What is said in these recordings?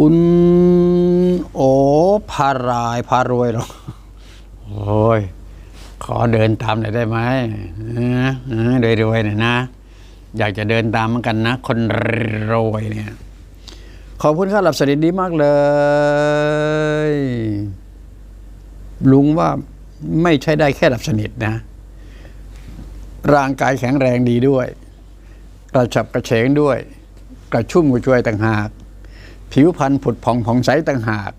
คุณโอพารายพารวยเหรอโอ้ย ขอเดินตามหน่อยได้ไหมเออเออรวยๆหน่อยนะ อยากจะเดินตามเหมือนกันนะ คนรวยเนี่ย ขอบคุณครับหลับสนิทดีมากเลย ลุงว่าไม่ใช่ได้แค่หลับสนิทนะ ร่างกายแข็งแรงดีด้วย กระฉับกระเฉงด้วย กระชุ่มกระชวยต่างหาก ผิวพรรณผุดผ่องผ่องใสต่างหาก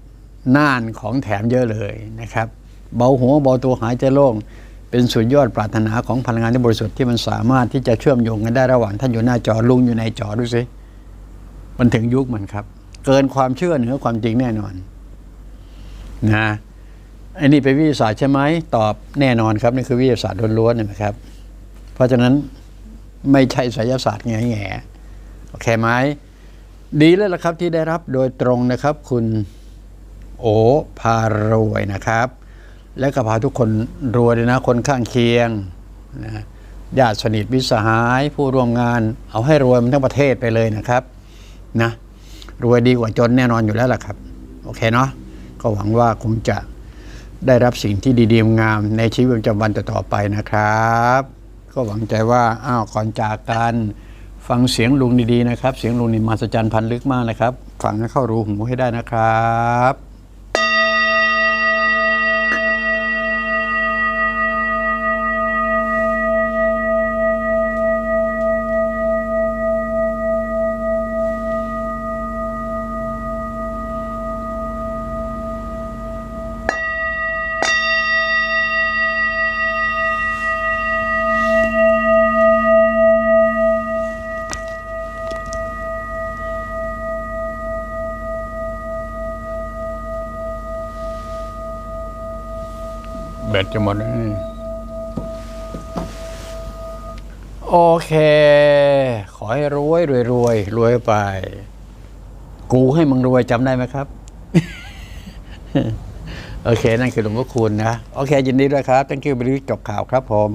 น่านของแถมเยอะเลยนะครับ เบาหัวเบาตัวหายใจโล่งเป็นสุดยอดปรารถนาของพลังงานที่บริสุทธิ์ที่มันสามารถที่จะเชื่อมโยงกันได้ระหว่างท่านอยู่หน้าจอลุงอยู่ในจอดูสิมันถึงยุคมันครับ เกินความเชื่อเหนือความจริงแน่นอนนะอ้นี่เป็นวิทยาศาสตร์ใช่ไหมตอบแน่นอนครับนี่คือวิทยาศาสตร์ล้วนๆนะครับ เพราะฉะนั้นไม่ใช่ไสยศาสตร์แง่ๆโอเคไหม ดีแล้วล่ะครับที่ได้รับโดยตรงนะครับ คุณโอพารวยนะครับ และก็พาทุกคนรวยเลยนะคนข้างเคียงนะญาติสนิทมิสหาย ผู้ร่วมงาน เอาให้รวยมันทั้งประเทศไปเลยนะครับนะรวยดีกว่าจนแน่นอนอยู่แล้วล่ะครับ โอเคเนาะก็หวังว่าคงจะได้รับสิ่งที่ดีๆงามในชีวิตประจำวันต่อๆไปนะครับ ก็หวังใจว่าอ้าวก่อนจากกัน ฟังเสียงลุงดีๆนะครับ เสียงลุงนี่มหัศจรรย์พันลึกมากนะครับ ฟังให้เข้ารูหูให้ได้นะครับ แบตจะหมดแล้วนี่โอเค ขอให้รวยรวยรวยรวยไป กูให้มึงรวยจำได้ไหมครับ โอเค นั่นคือหลวงพ่อคุณนะ โอเค ยินดีด้วยครับตั้งคิวบริจบข่าวครับผม